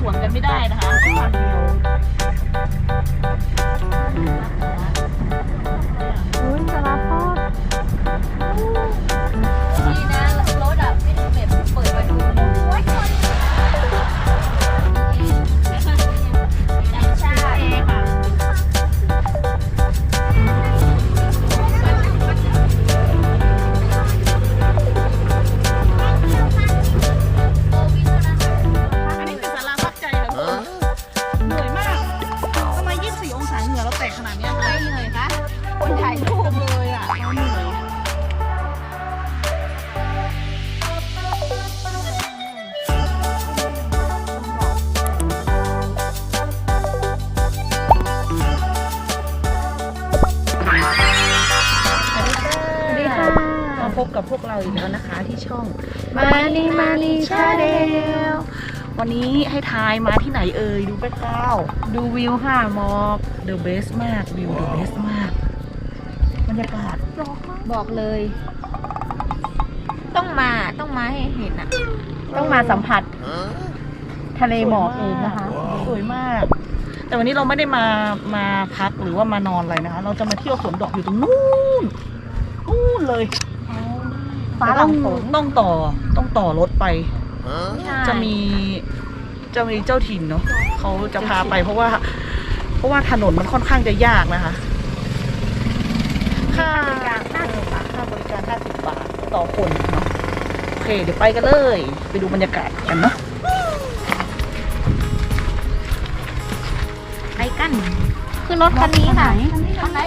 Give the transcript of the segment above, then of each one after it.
สวนกันไม่ได้นะคะต้องคันเดียว เราอีกแล้วนะคะที่ช่องมานีมานีชาแนลวันนี้ให้ทายมาที่ไหนเอ่ยดูไปข้าดูวิวค่ะหมอก The best มากวิว The best มากบรรยากาศบอกเลย ต้องมาต้องมาให้เห็นอะต้องมาสัมผัส ทะเลหมอกเองนะคะ สวยมาก แต่วันนี้เราไม่ได้มามาพักหรือว่ามานอนอะไรนะคะ เราจะมาเที่ยวสวนดอกอยู่ตรงนู้นนู้นเลย ฟ้าหลังฝนต้องต่อต้องต่อรถไปใช่จะมีจะมีเจ้าถิ่นเนาะเขาจะพาไปเพราะว่า เพราะว่าถนนมันค่อนข้างจะยากนะคะ ค่าบริการ50บาทค่าบริการ50บาทต่อคนเนาะโอเค เดี๋ยวไปกันเลย ไปดูบรรยากาศกันเนาะไปกัน คือรถคันนี้ค่ะคันไหน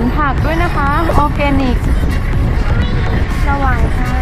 ผลผักด้วยนะคะ ออร์แกนิกระหว่างค่ะ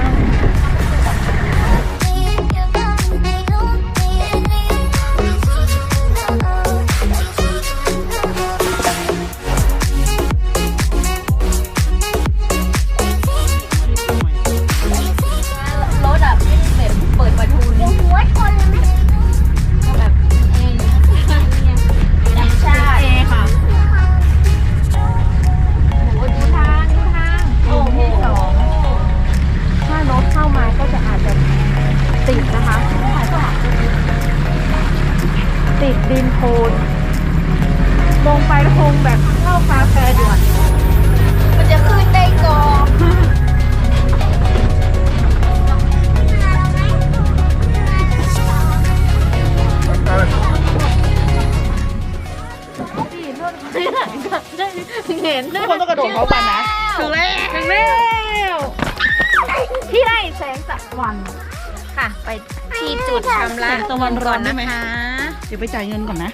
ทุกคนต้องกระโดดพร้อมกันนะถึงแล้วถึงแล้วที่ไร่แสงตะวันค่ะ ไปที่จุดชำระแสงตะวันร้อนได้ไหมนะคะเดี๋ยวไปจ่ายเงินก่อนนะ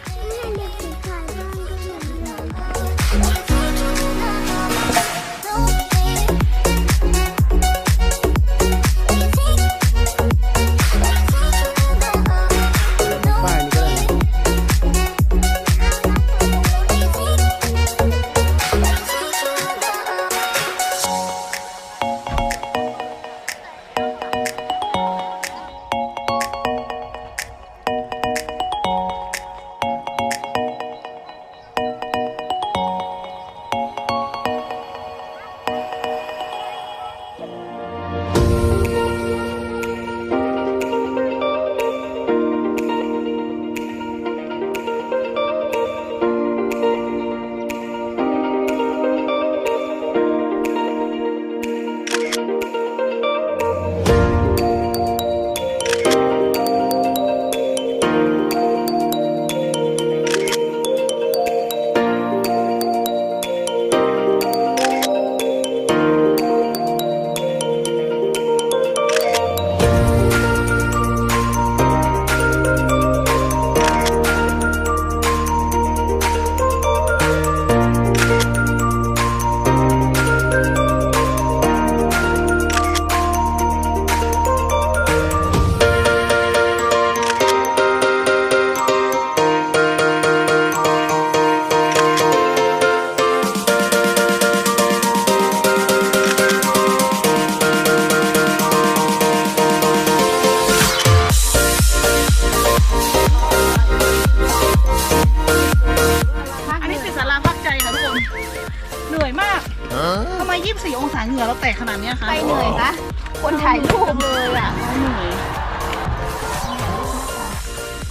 คนถ่ายรูปเลยอะเหนื่อย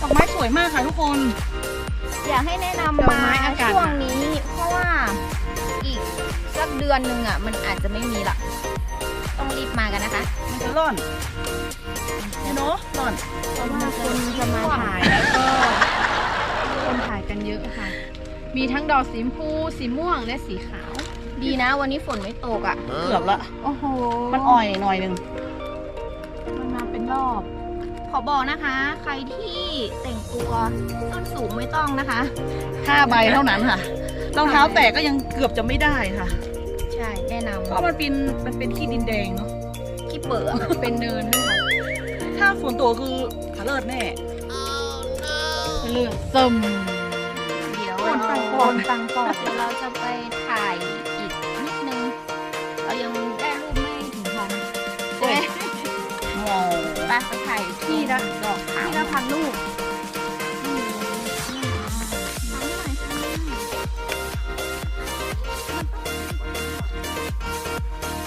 ดอกไม้สวยมากค่ะทุกคน อยากให้แนะนำดอกมาไม้อากาศช่วงนี้ เพราะว่าอีกสักเดือนหนึ่งอะ มันอาจจะไม่มีละต้องรีบมากันนะคะ มันจะร่อนเนาะร่อนเพราะว่าคนจะมาถ่ายแล้วก็คนถ่ายกันเยอะค่ะ มีทั้งดอกสีชมพูสีม่วงและสีขาว ดีนะ วันนี้ฝนไม่ตกอะ เกือบละ โอ้โหมันอ่อยหน่อยหนึง มันมาเป็นรอบ ขอบอกนะคะ ใครที่แต่งตัวส้นสูงไม่ต้องนะคะ ห้าใบเท่านั้นค่ะ รองเท้าแตะก็ยังเกือบจะไม่ได้ค่ะ ใช่แนะนำเพราะมันเป็นมันเป็นที่ดินแดงเนาะ ขี้เปิดเป็นเนินด้วยค่ะถ้าฝนตกคือขาเลิศแน่เลือดซึม เดี๋ยวคนเราตังก่อนตังก่อนเดี๋ยวเราจะไปถ่าย องไปไปถ่ายที่ละดอกขาวที่ละพันลูก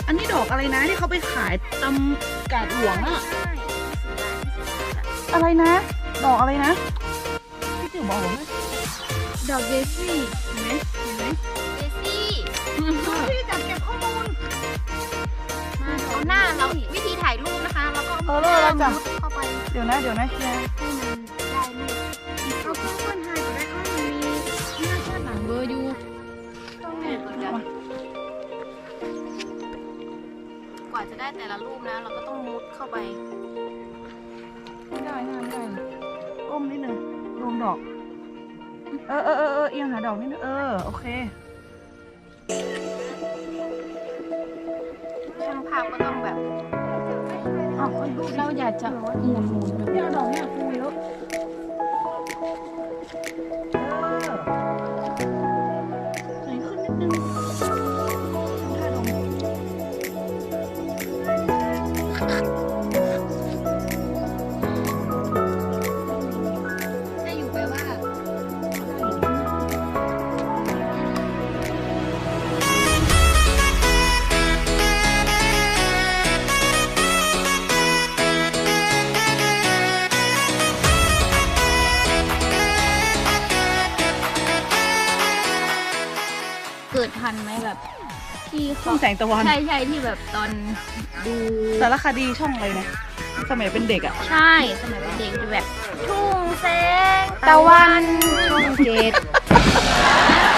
อันนี้ดอกอะไรนะที่เขาไปขายตำกาดหลวงอะอะไรนะ ดอกอะไรนะพี่ติ๋วบอกผมไหมดอกเดซี่ แล้วก็เออเลิศแล้วจ้ะมุดเข้าไปเดี๋ยวนะเดี๋ยวนะเฮียให้มันได้รูปเอาเพื่อนเพื่อนถ่ายก็ได้อ้อมันมีหน้าชาติหลังเบอร์อยู่ต้องเนี่ยกว่าจะได้แต่ละรูปนะ เราก็ต้องมุดเข้าไปไม่ได้ไม่ได้ไม่ได้ก้มนิดนึงรวมดอก เออเออเออเออเอียงหาดอกนิดนึงเออโอเคช่างภาพก็ต้องแบบ เอาเอาดูเราอ งแสงตะวัน ใช่ใช่ที่แบบตอนดูสารคดีช่องอะไรนะสมัยเป็นเด็กอะ ใช่สมัยเป็นเด็กจะแบบทุ่งแสงตะวันช่องเจ็ด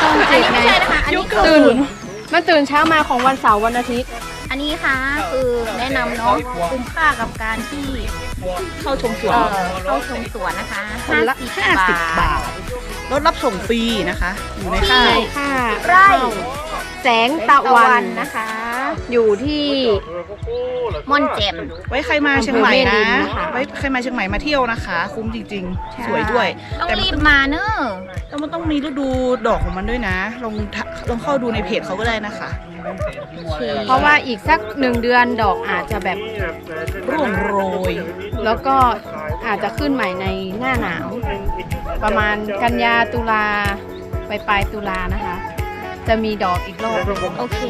ช่องอันเจ็ดนี้ไงไม่ใช่นะคะอันนี้คือตื่นมันตื่นเช้ามาของวันเสาร์วันอาทิตย์ อันนี้ค่ะคือแนะนำเนาะคุ้มค่ากับการที่ เข้าชมสวนเอ่อเข้าชมสวนนะคะคนละ50 50 บาท รถรับส่งฟรีนะคะ อยู่ในค่ายค่ะไร่แสงตะวันนะคะ อยู่ที่ ม่อนแจ่ม ไว้ใครมาเชียงใหม่อำเภอแม่รินะมนะคะไว้ใครมาเชียงใหม่มาเที่ยวนะคะ คุ้มจริง ใช่ ๆ สวยด้วย ต้องแต่มันรีบมาเนอะแต่มันต้องมีฤดูดอกของมันด้วยนะ ลองทะลองเข้าดูในเพจเขาก็ได้นะคะ เพราะว่าอีกสักหนึ่งเดือนดอกอาจจะแบบร่วงโรย แล้วก็อาจจะขึ้นใหม่ในหน้าหนาว ประมาณกันยาตุลาปลายปลายๆตุลานะคะ จะมีดอกอีกรอบโอเค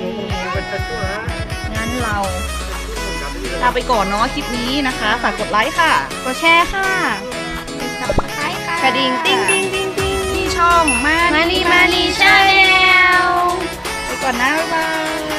งั้นเราลาไปก่อนเนาะคลิปนี้นะคะ ฝากกดไลค์ค่ะ กดแชร์ค่ะกระดิ่งติ้งติ้งติ้งติ้งที่ช่องมานีมานีชาแนลไปก่อนนะบ๊ายบาย